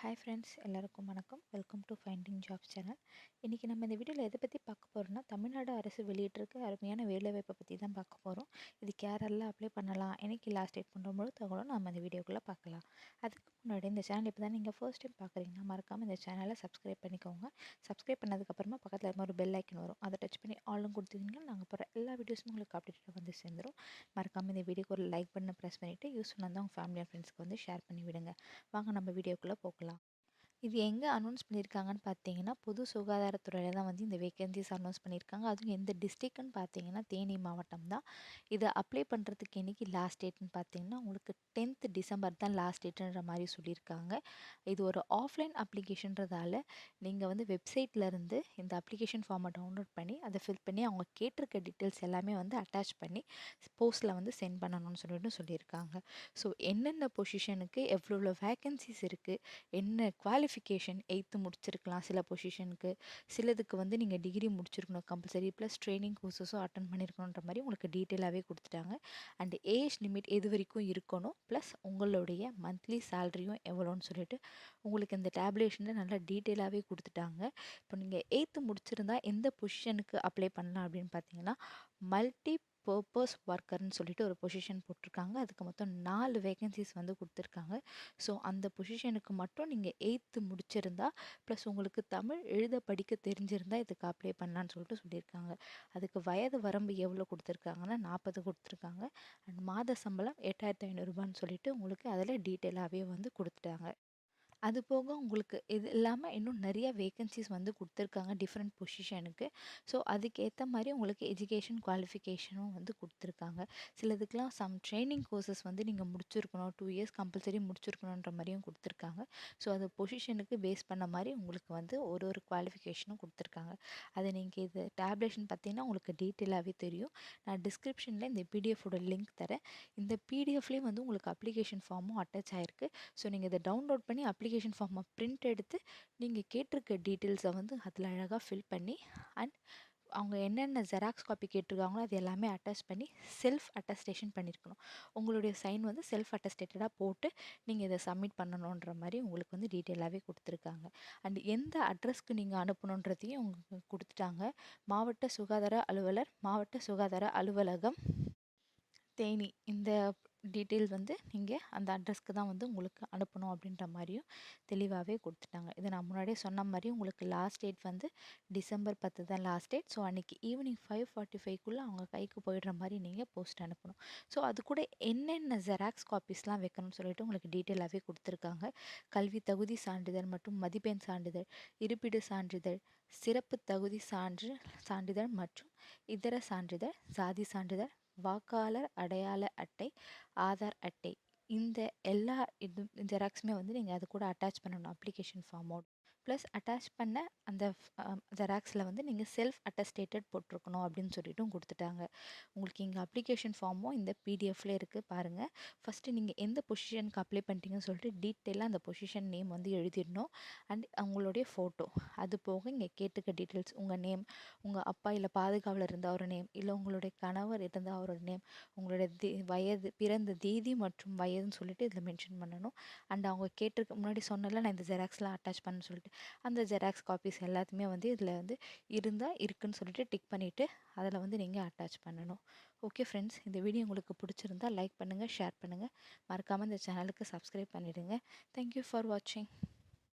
Hi friends எல்லாருக்கும் வணக்கம். Welcome to finding jobs channel இன்றைக்கி நம்ம இந்த வீடியோவில் எதை பற்றி பார்க்க போகிறோம்னா தமிழ்நாடு அரசு வெளியிட்டிருக்க அருமையான வேலைவாய்ப்பை பற்றி தான் பார்க்க போகிறோம் இது கேரளில் அப்ளை பண்ணலாம் என்னைக்கு லாஸ்ட் டேட் பண்ணுற முழு தகவலும் நம்ம இந்த வீடியோக்குள்ளே பார்க்கலாம். அதுக்கு முன்னாடி இந்த சேனல் இப்போ தான் நீங்கள் ஃபர்ஸ்ட் டைம் பார்க்குறீங்கன்னா மறக்காமல் இந்த சேனலை சப்ஸ்கிரைப் பண்ணிக்கோங்க. சப்ஸ்கிரைப் பண்ணதுக்கப்புறமா பக்கத்தில் இருக்க ஒரு பெல் ஐக்கன் வரும். அதை டச் பண்ணி ஆளும் கொடுத்தீங்கன்னா நாங்கள் போகிற எல்லா வீடியோஸும் உங்களுக்கு அப்டேட்டாக வந்து சேர்ந்துடும் மறக்காமல் இந்த வீடியோக்கு ஒரு லைக் பண்ண ப்ரெஸ் பண்ணிவிட்டு யூஸ் பண்ணால் உங்கள் ஃபேமிலி அண்ட் ஃப்ரெண்ட்ஸ்க்கு வந்து ஷேர் பண்ணி விடுங்க. வாங்க நம்ம வீடியோக்குள்ளே போகலாம். இது எங்கே அனௌன்ஸ் பண்ணியிருக்காங்கன்னு பார்த்தீங்கன்னா பொது சுகாதாரத்துறையில் தான் வந்து இந்த வேகன்சிஸ் அனௌன்ஸ் பண்ணியிருக்காங்க அதுவும் எந்த டிஸ்ட்ரிக்ட்னு பார்த்தீங்கன்னா தேனி மாவட்டம் தான். இதை அப்ளை பண்ணுறதுக்கு என்றைக்கு லாஸ்ட் டேட்னு பார்த்தீங்கன்னா உங்களுக்கு டென்த் டிசம்பர் தான் லாஸ்ட் டேட்டுன்ற மாதிரி சொல்லியிருக்காங்க. இது ஒரு ஆஃப்லைன் அப்ளிகேஷன்றதால நீங்கள் வந்து வெப்சைட்லேருந்து இந்த அப்ளிகேஷன் ஃபார்மை டவுன்லோட் பண்ணி அதை ஃபில் பண்ணி அவங்க கேட்டிருக்க டீட்டெயில்ஸ் எல்லாமே வந்து அட்டாச் பண்ணி போஸ்ட்டில் வந்து சென்ட் பண்ணணும்னு சொல்லிட்டு சொல்லியிருக்காங்க. ஸோ என்னென்ன பொசிஷனுக்கு எவ்வளோ எவ்வளோ வேக்கன்சிஸ் இருக்குது என்ன குவாலிஃபிகேஷன் எயித்து முடிச்சிருக்கலாம் சில பொசிஷனுக்கு சிலதுக்கு வந்து நீங்கள் டிகிரி முடிச்சிருக்கணும் கம்பல்சரி ப்ளஸ் ட்ரைனிங் கோர்சஸும் அட்டன் பண்ணியிருக்கணுன்ற மாதிரி உங்களுக்கு டீட்டெயிலாகவே கொடுத்துட்டாங்க. அண்ட் ஏஜ் லிமிட் எது வரைக்கும் இருக்கணும்? ப்ளஸ் உங்களுடைய மந்த்லி சேலரியும் எவ்வளோன்னு சொல்லிட்டு உங்களுக்கு இந்த டேப்லேஷனில் நல்லா டீட்டெயிலாகவே கொடுத்துட்டாங்க. இப்போ நீங்கள் எயித்து முடிச்சிருந்தா எந்த பொசிஷனுக்கு அப்ளை பண்ணலாம் அப்படின்னு பார்த்தீங்கன்னா மல்டி பர்பஸ் ஒர்க்கர்னு சொல்லிட்டு ஒரு பொசிஷன் போட்டிருக்காங்க. அதுக்கு மொத்தம் நாலு வேகன்சிஸ் வந்து கொடுத்துருக்காங்க. ஸோ அந்த பொசிஷனுக்கு மட்டும் நீங்கள் எயித்து முடிச்சிருந்தா ப்ளஸ் உங்களுக்கு தமிழ் எழுத படிக்க தெரிஞ்சிருந்தா இதுக்கு அப்ளை பண்ணலான்னு சொல்லிட்டு சொல்லியிருக்காங்க. அதுக்கு வயது வரம்பு எவ்வளோ கொடுத்துருக்காங்கன்னா நாற்பது கொடுத்துருக்காங்க. அண்ட் மாத சம்பளம் எட்டாயிரத்தி ஐநூறுரூபான்னு சொல்லிட்டு உங்களுக்கு அதில் டீட்டெயிலாகவே வந்து கொடுத்துட்டாங்க. அது போக உங்களுக்கு இது இல்லாமல் இன்னும் நிறைய வேகன்சிஸ் வந்து கொடுத்துருக்காங்க டிஃப்ரெண்ட் பொசிஷனுக்கு ஸோ அதுக்கேற்ற மாதிரி உங்களுக்கு எஜுகேஷன் குவாலிஃபிகேஷனும் வந்து கொடுத்துருக்காங்க. சிலதுக்கெலாம் சம் ட்ரைனிங் கோர்சஸ் வந்து நீங்கள் முடிச்சிருக்கணும் டூ இயர்ஸ் கம்பல்சரி முடிச்சிருக்கணுன்ற மாதிரியும் கொடுத்துருக்காங்க. ஸோ அது பொசிஷனுக்கு பேஸ் பண்ண மாதிரி உங்களுக்கு வந்து ஒரு ஒரு குவாலிஃபிகேஷனும் கொடுத்துருக்காங்க. அதை நீங்கள் இது டேப்லேஷன் பார்த்தீங்கன்னா உங்களுக்கு டீட்டெயிலாகவே தெரியும். நான் டிஸ்கிரிப்ஷனில் இந்த பிடிஎஃபோட லிங்க் தரேன். இந்த பிடிஎஃப்லேயும் வந்து உங்களுக்கு அப்ளிகேஷன் ஃபார்மும் அட்டாச் ஆகிருக்கு ஸோ நீங்கள் இதை டவுன்லோட் பண்ணி அப்ளிகேஷன் அப்ளிகேஷன் ஃபார்மை பிரிண்ட் எடுத்து நீங்கள் கேட்டிருக்க டீட்டெயில்ஸை வந்து அதில் அழகாக ஃபில் பண்ணி அண்ட் அவங்க என்னென்ன ஜெராக்ஸ் காப்பி கேட்டிருக்காங்களோ அது எல்லாமே அட்டாச் பண்ணி செல்ஃப் அட்டஸ்டேஷன் பண்ணியிருக்கணும் உங்களுடைய சைன் வந்து செல்ஃப் அட்டஸ்டேட்டடாக போட்டு நீங்கள் இதை சப்மிட் பண்ணணுன்ற மாதிரி உங்களுக்கு வந்து டீட்டெயிலாகவே கொடுத்துருக்காங்க. அண்ட் எந்த அட்ரஸ்க்கு நீங்கள் அனுப்பணுன்றதையும் உங்களுக்கு கொடுத்துட்டாங்க. மாவட்ட சுகாதார அலுவலர் மாவட்ட சுகாதார அலுவலகம் தேனி. இந்த டீட்டெயில் வந்து நீங்கள் அந்த அட்ரஸ்க்கு தான் வந்து உங்களுக்கு அனுப்பணும் அப்படின்ற மாதிரியும் தெளிவாகவே கொடுத்துட்டாங்க. இதை நான் முன்னாடியே சொன்ன மாதிரி உங்களுக்கு லாஸ்ட் டேட் வந்து டிசம்பர் பத்து தான் லாஸ்ட் டேட் ஸோ அன்றைக்கி ஈவினிங் ஃபைவ் ஃபார்ட்டி ஃபைவ்க்குள்ளே அவங்க கைக்கு போயிடுற மாதிரி நீங்கள் போஸ்ட் அனுப்பணும். ஸோ அது கூட என்னென்ன ஜெராக்ஸ் காப்பீஸ்லாம் வைக்கணும்னு சொல்லிட்டு உங்களுக்கு டீட்டெயிலாகவே கொடுத்துருக்காங்க. கல்வி தகுதி சான்றிதழ் மற்றும் மதிப்பெண் சான்றிதழ் இருப்பிட சான்றிதழ் சிறப்பு தகுதி சான்று சான்றிதழ் மற்றும் இதர சான்றிதழ் சாதி சான்றிதழ் வாக்காளர் அடையாள அட்டை ஆதார் அட்டை இந்த எல்லா இது ஜெராக்ஸுமே வந்து நீங்கள் அது கூட அட்டாச் பண்ணணும் அப்ளிகேஷன் ஃபார்மோட ப்ளஸ் அட்டாச் பண்ண அந்த ஜெராக்ஸில் வந்து நீங்கள் செல்ஃப் அட்டஸ்டேட்டட் போட்டிருக்கணும் அப்படின்னு சொல்லிட்டும் கொடுத்துட்டாங்க. உங்களுக்கு இங்கே அப்ளிகேஷன் ஃபார்மும் இந்த பிடிஎஃப்ல இருக்குது பாருங்கள் ஃபஸ்ட்டு நீங்கள் எந்த பொசிஷனுக்கு அப்ளை பண்ணிட்டீங்கன்னு சொல்லிட்டு டீட்டெயிலாக அந்த பொசிஷன் நேம் வந்து எழுதிடணும். அண்ட் அவங்களுடைய ஃபோட்டோ அது போக இங்கே கேட்டுக்க டீட்டெயில்ஸ் உங்கள் நேம் உங்கள் அப்பா இல்லை பாதுகாவலர் இருந்தால் ஒரு நேம் இல்லை உங்களுடைய கணவர் இருந்தால் அவரோட நேம் உங்களுடைய தி வயது பிறந்த தேதி மற்றும் வயது வயதுன்னு சொல்லிட்டு இதில் மென்ஷன் பண்ணணும். அண்ட் அவங்க கேட்டிருக்க முன்னாடி சொன்னல நான் இந்த ஜெராக்ஸ்லாம் அட்டாச் பண்ண சொல்லிட்டு. அந்த ஜெராக்ஸ் காப்பீஸ் எல்லாத்தையுமே வந்து இதில் வந்து இருந்தால் இருக்குன்னு சொல்லிட்டு டிக் பண்ணிவிட்டு அதில் வந்து நீங்கள் அட்டாச் பண்ணணும். ஓகே ஃப்ரெண்ட்ஸ் இந்த வீடியோ உங்களுக்கு பிடிச்சிருந்தா லைக் பண்ணுங்கள் ஷேர் பண்ணுங்கள் மறக்காமல் இந்த சேனலுக்கு சப்ஸ்கிரைப் பண்ணிவிடுங்க தேங்க்யூ ஃபார் வாட்சிங்